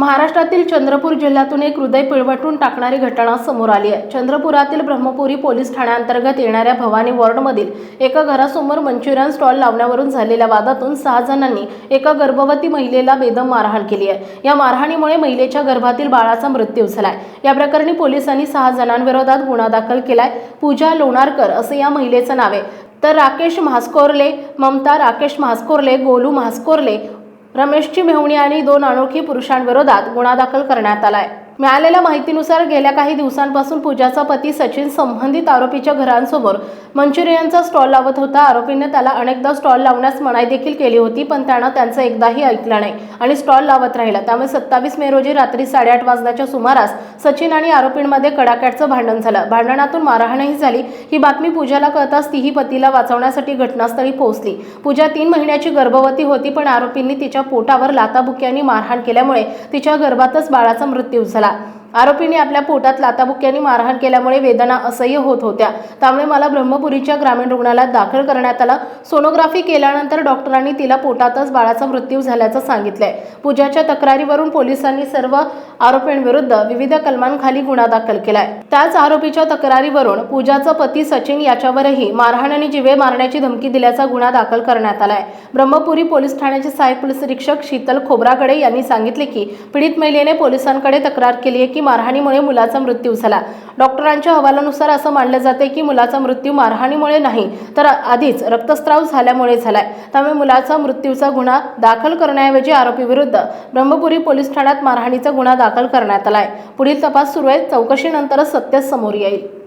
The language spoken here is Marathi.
महाराष्ट्रातील चंद्रपूर जिल्ह्यातून एक हृदय पिळवटून टाकणारी घटना समोर आली आहे. चंद्रपुरातील ब्रह्मपुरी पोलीस ठाण्याअंतर्गत येणाऱ्या भवानी वॉर्डमधील एका घरासमोर मंचुरियन स्टॉल लावण्यावरून झालेल्या वादातून सहा जणांनी एका गर्भवती महिलेला बेदम मारहाण केली आहे. या मारहाणीमुळे महिलेच्या गर्भातील बाळाचा मृत्यू झालाय. या प्रकरणी पोलिसांनी सहा जणांविरोधात गुन्हा दाखल केलाय. पूजा लोणारकर असं या महिलेचं नाव आहे. तर राकेश म्हास्कोरले ममता राकेश म्हास्कोरले गोलू म्हास्कोरले रमेशची मेहुणी आणि दोन अनोळखी पुरुषांविरोधात गुन्हा दाखल करण्यात आलाय. मिळालेल्या माहितीनुसार गेल्या काही दिवसांपासून पूजाचा पती सचिन संबंधित आरोपीच्या घरांसमोर मंचुरियनचा स्टॉल लावत होता. आरोपीने त्याला अनेकदा स्टॉल लावण्यास मनाई देखील केली होती पण त्यानं त्यांचं एकदाही ऐकलं नाही आणि स्टॉल लावत राहिला. त्यामुळे सत्तावीस मे रोजी रात्री साडेआठ वाजण्याच्या सुमारास सचिन आणि आरोपींमध्ये कडाक्याटचं भांडण झालं. भांडणातून मारहाणही झाली. ही बातमी पूजाला कळताच तीही पतीला वाचवण्यासाठी घटनास्थळी पोहोचली. पूजा तीन महिन्याची गर्भवती होती पण आरोपींनी तिच्या पोटावर लाताबुक्यांनी मारहाण केल्यामुळे तिच्या गर्भातच बाळाचा मृत्यू झाला. sea, आरोपीने आपल्या पोटात लाताबुक्यांनी मारहाण केल्यामुळे वेदना असह्य होत होत्या. त्यामुळे मला ब्रह्मपुरीच्या ग्रामीण रुग्णालयात दाखल करण्यात आलं. सोनोग्राफी केल्यानंतर डॉक्टरांनी तिला पोटातच बाळाचा मृत्यू झाल्याचं सांगितलंय. पूजाच्या तक्रारीवरून पोलिसांनी सर्व आरोपींविरुद्ध विविध कलमांखाली गुन्हा दाखल केलाय. त्याच आरोपीच्या तक्रारीवरून पूजाचा पती सचिन याच्यावरही मारहाण आणि जिवे मारण्याची धमकी दिल्याचा गुन्हा दाखल करण्यात आलाय. ब्रह्मपुरी पोलीस ठाण्याचे सहाय्यक पोलीस निरीक्षक शीतल खोब्रागडे यांनी सांगितले की पीडित महिलेने पोलिसांकडे तक्रार केली आहे की मारहाणीमुळे मुलाचा मृत्यू झाला. डॉक्टरांच्या अहवालानुसार असं मानलं जाते की मुलाचा मृत्यू मारहाणीमुळे नाही तर आधीच रक्तस्त्राव झाल्यामुळे झालाय. त्यामुळे मुलाचा मृत्यूचा गुन्हा दाखल करण्याऐवजी आरोपीविरुद्ध ब्रह्मपुरी पोलीस ठाण्यात मारहाणीचा गुन्हा दाखल करण्यात आलाय. पुढील तपास सुरू आहे चौकशीनंतरच सत्य समोर येईल.